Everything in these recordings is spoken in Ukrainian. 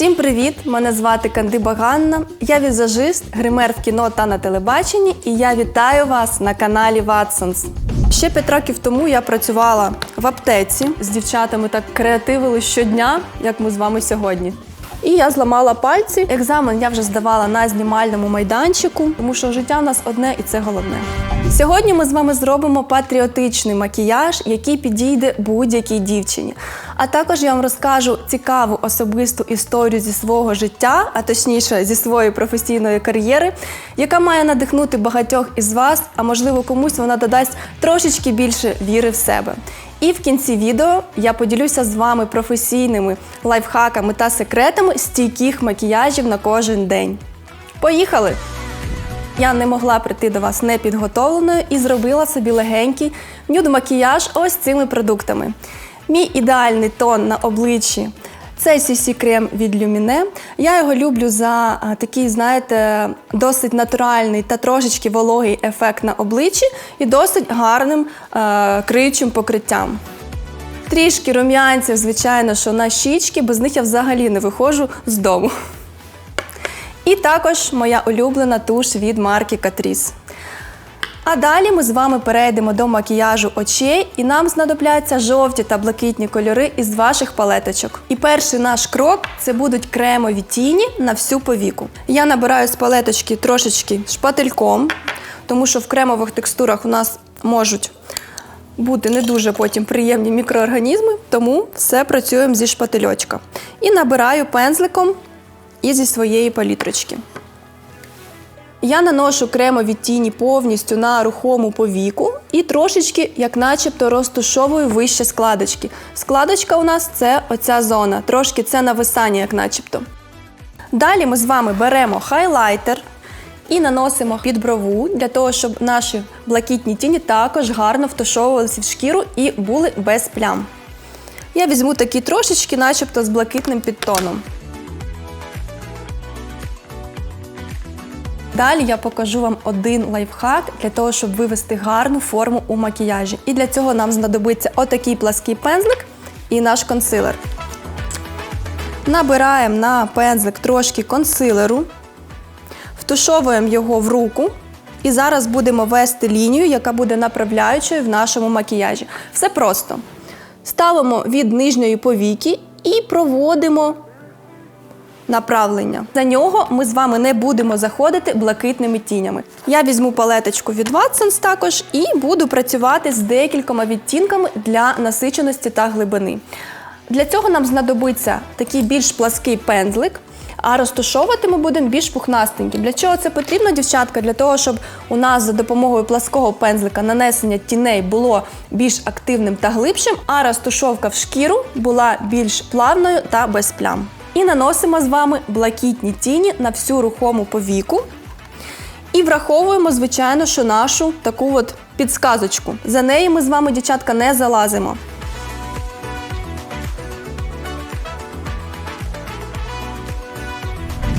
Всім привіт! Мене звати Кандиба Ганна. Я візажист, гример в кіно та на телебаченні, і я вітаю вас на каналі Watsons. Ще п'ять років тому я працювала в аптеці з дівчатами так креативили щодня, як ми з вами сьогодні. І я зламала пальці. Екзамен я вже здавала на знімальному майданчику, тому що життя в нас одне і це головне. Сьогодні ми з вами зробимо патріотичний макіяж, який підійде будь-якій дівчині. А також я вам розкажу цікаву особисту історію зі свого життя, а точніше зі своєї професійної кар'єри, яка має надихнути багатьох із вас, а можливо комусь вона додасть трошечки більше віри в себе. І в кінці відео я поділюся з вами професійними лайфхаками та секретами стійких макіяжів на кожен день. Поїхали! Я не могла прийти до вас непідготовленою і зробила собі легенький нюд-макіяж ось цими продуктами. Мій ідеальний тон на обличчі це CC крем від Lumine. Я його люблю за такий, знаєте, досить натуральний та трошечки вологий ефект на обличчі і досить гарним а, криючим покриттям. Трішки рум'янців, звичайно, що на щічки, без них я взагалі не виходжу з дому. І також моя улюблена туш від марки Catrice. А далі ми з вами перейдемо до макіяжу очей, і нам знадобляться жовті та блакитні кольори із ваших палеточок. І перший наш крок це будуть кремові тіні на всю повіку. Я набираю з палеточки трошечки шпательком, тому що в кремових текстурах у нас можуть бути не дуже потім приємні мікроорганізми, тому все працюємо зі шпательочка. І набираю пензликом і зі своєї палітрочки. Я наношу кремові тіні повністю на рухому повіку і трошечки, як начебто, розтушовую вище складочки. Складочка у нас це оця зона, трошки це нависання, як начебто. Далі ми з вами беремо хайлайтер і наносимо під брову для того, щоб наші блакитні тіні також гарно втушовувалися в шкіру і були без плям. Я візьму такі трошечки, начебто з блакитним підтоном. Далі я покажу вам один лайфхак для того, щоб вивести гарну форму у макіяжі. І для цього нам знадобиться отакий плаский пензлик і наш консилер. Набираємо на пензлик трошки консилеру, втушовуємо його в руку. І зараз будемо вести лінію, яка буде направляючою в нашому макіяжі. Все просто. Ставимо від нижньої повіки і проводимо направлення. За нього ми з вами не будемо заходити блакитними тінями. Я візьму палеточку від Watsons також і буду працювати з декількома відтінками для насиченості та глибини. Для цього нам знадобиться такий більш плаский пензлик. А розтушовувати ми будемо більш пухнастенькі. Для чого це потрібно, дівчатка? Для того, щоб у нас за допомогою плаского пензлика нанесення тіней було більш активним та глибшим, а розтушовка в шкіру була більш плавною та без плям. І наносимо з вами блакитні тіні на всю рухому повіку. І враховуємо, звичайно, що нашу таку от підсказочку. За неї ми з вами, дівчатка, не залазимо.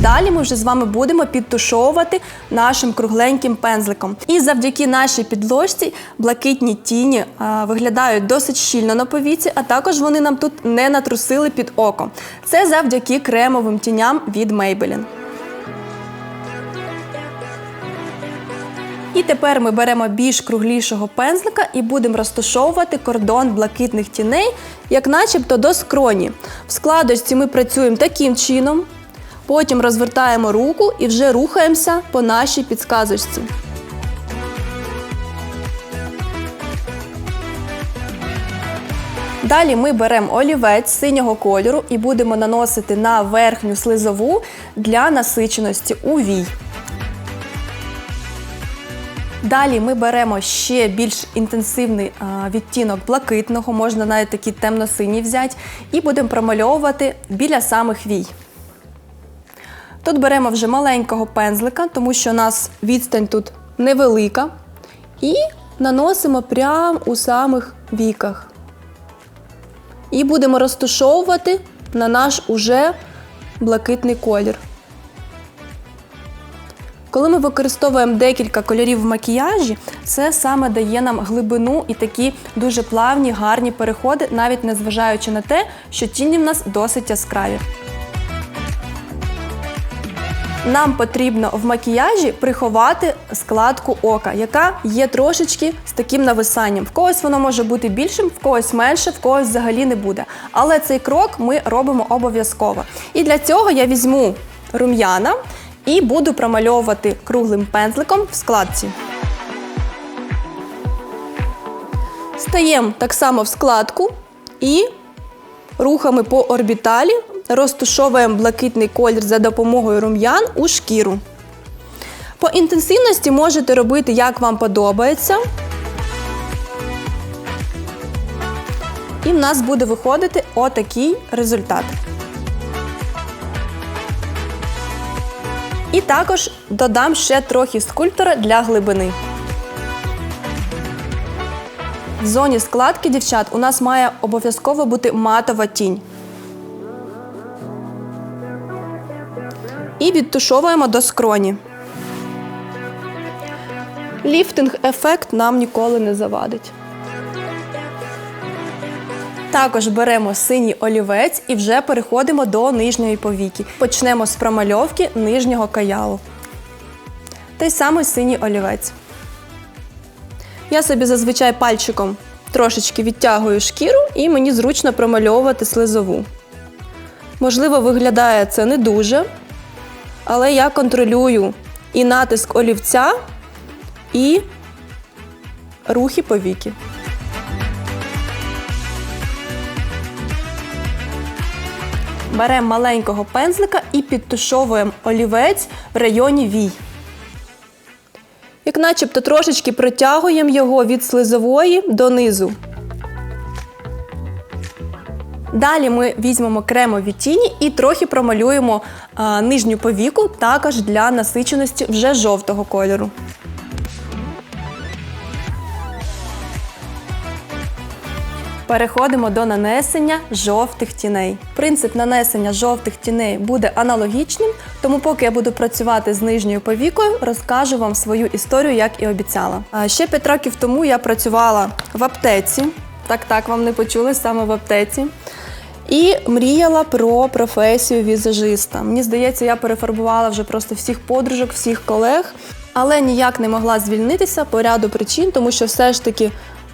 Далі ми вже з вами будемо підтушовувати нашим кругленьким пензликом. І завдяки нашій підложці блакитні тіні а, виглядають досить щільно на повіці, а також вони нам тут не натрусили під око. Це завдяки кремовим тіням від Maybelline. І тепер ми беремо більш круглішого пензлика і будемо розташовувати кордон блакитних тіней, як начебто до скроні. В складочці ми працюємо таким чином. Потім розвертаємо руку і вже рухаємося по нашій підсказочці. Далі ми беремо олівець синього кольору і будемо наносити на верхню слизову для насиченості у вій. Далі ми беремо ще більш інтенсивний відтінок блакитного, можна навіть такий темно-синій взяти, і будемо промальовувати біля самих вій. Тут беремо вже маленького пензлика, тому що у нас відстань тут невелика. І наносимо прямо у самих віках. І будемо розтушовувати на наш уже блакитний колір. Коли ми використовуємо декілька кольорів в макіяжі, це саме дає нам глибину і такі дуже плавні, гарні переходи, навіть незважаючи на те, що тіні в нас досить яскраві. Нам потрібно в макіяжі приховати складку ока, яка є трошечки з таким нависанням. В когось воно може бути більшим, в когось менше, в когось взагалі не буде. Але цей крок ми робимо обов'язково. І для цього я візьму рум'яна і буду промальовувати круглим пензликом в складці. Стаємо так само в складку і рухами по орбіталі розтушовуємо блакитний колір за допомогою рум'ян у шкіру. По інтенсивності можете робити, як вам подобається. І в нас буде виходити отакий результат. І також додам ще трохи скульптора для глибини. В зоні складки, дівчат, у нас має обов'язково бути матова тінь. І відтушовуємо до скроні. Ліфтинг-ефект нам ніколи не завадить. Також беремо синій олівець і вже переходимо до нижньої повіки. Почнемо з промальовки нижнього каялу. Той самий синій олівець. Я собі зазвичай пальчиком трошечки відтягую шкіру і мені зручно промальовувати слизову. Можливо, виглядає це не дуже, але я контролюю і натиск олівця, і рухи повіки. Беремо маленького пензлика і підтушовуємо олівець в районі вій. Як начебто трошечки протягуємо його від слизової донизу. Далі ми візьмемо кремові тіні і трохи промалюємо а, нижню повіку, також для насиченості вже жовтого кольору. Переходимо до нанесення жовтих тіней. Принцип нанесення жовтих тіней буде аналогічним, тому поки я буду працювати з нижньою повікою, розкажу вам свою історію, як і обіцяла. Ще 5 років тому я працювала в аптеці. Так, так, вам не почули саме в аптеці. І мріяла про професію візажиста. Мені здається, я перефарбувала вже просто всіх подружок, всіх колег, але ніяк не могла звільнитися по ряду причин, тому що все ж таки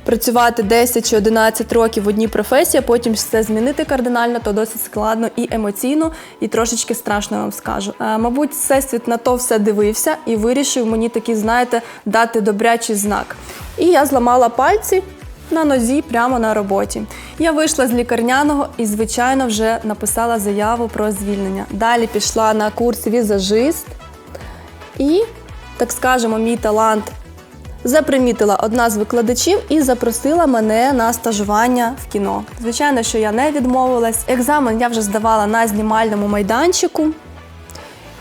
працювати 10 чи 11 років в одній професії, а потім все змінити кардинально, то досить складно і емоційно, і трошечки страшно вам скажу. Е, мабуть, всесвіт на то все дивився і вирішив мені такий, знаєте, дати добрячий знак. І я зламала пальці. На нозі прямо на роботі. Я вийшла з лікарняного і, звичайно, вже написала заяву про звільнення. Далі пішла на курс візажист і, так скажемо, мій талант запримітила одна з викладачів і запросила мене на стажування в кіно. Звичайно, що я не відмовилась. Екзамен я вже здавала на знімальному майданчику.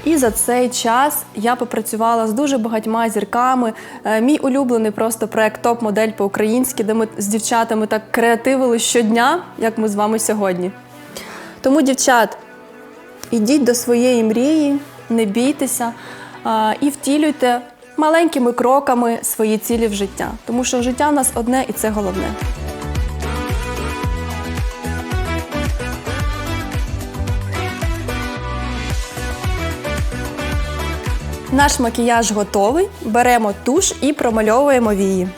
І за цей час я попрацювала з дуже багатьма зірками. Е, Мій улюблений просто проект Топ-модель по-українськи, де ми з дівчатами так креативили щодня, як ми з вами сьогодні. Тому, дівчат, ідіть до своєї мрії, не бійтеся і втілюйте маленькими кроками свої цілі в життя. Тому що життя в нас одне і це головне. Наш макіяж готовий. Беремо туш і промальовуємо вії.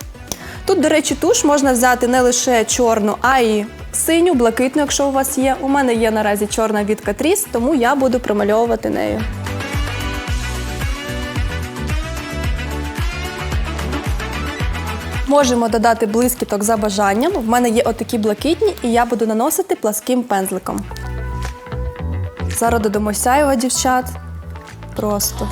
Тут, до речі, туш можна взяти не лише чорну, а й синю, блакитну, якщо у вас є. У мене є наразі чорна від Catrice, тому я буду промальовувати нею. Можемо додати блискіток за бажанням. В мене є отакі блакитні, і я буду наносити пласким пензликом. Зараз додамо сяйва, дівчат. Просто.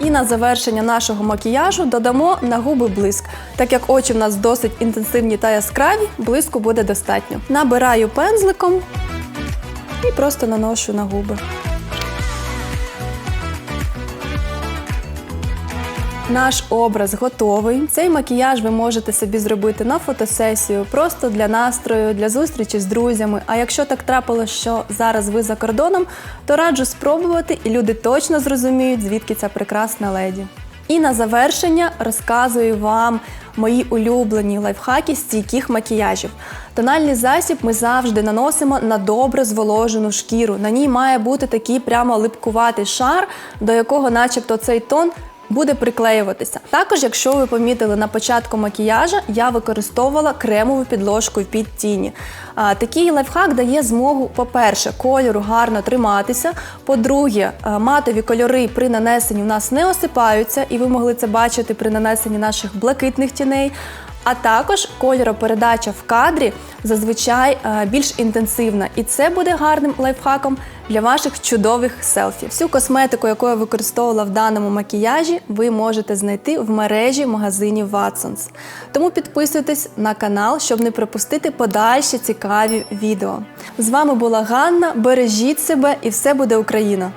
І на завершення нашого макіяжу додамо на губи блиск. Так як очі в нас досить інтенсивні та яскраві, блиску буде достатньо. Набираю пензликом і просто наношу на губи. Наш образ готовий. Цей макіяж ви можете собі зробити на фотосесію, просто для настрою, для зустрічі з друзями. А якщо так трапилось, що зараз ви за кордоном, то раджу спробувати, і люди точно зрозуміють, звідки ця прекрасна леді. І на завершення розказую вам мої улюблені лайфхаки стійких макіяжів. Тональний засіб ми завжди наносимо на добре зволожену шкіру. На ній має бути такий прямо липкуватий шар, до якого, начебто, цей тон буде приклеюватися. Також, якщо ви помітили на початку макіяжа, я використовувала кремову підложку під тіні. А, такий лайфхак дає змогу, по-перше, кольору гарно триматися. По-друге, матові кольори при нанесенні в нас не осипаються, і ви могли це бачити при нанесенні наших блакитних тіней. А також кольоропередача в кадрі зазвичай е, більш інтенсивна, і це буде гарним лайфхаком для ваших чудових селфі. Всю косметику, яку я використовувала в даному макіяжі, ви можете знайти в мережі магазинів Watsons. Тому підписуйтесь на канал, щоб не пропустити подальші цікаві відео. З вами була Ганна. Бережіть себе і все буде Україна!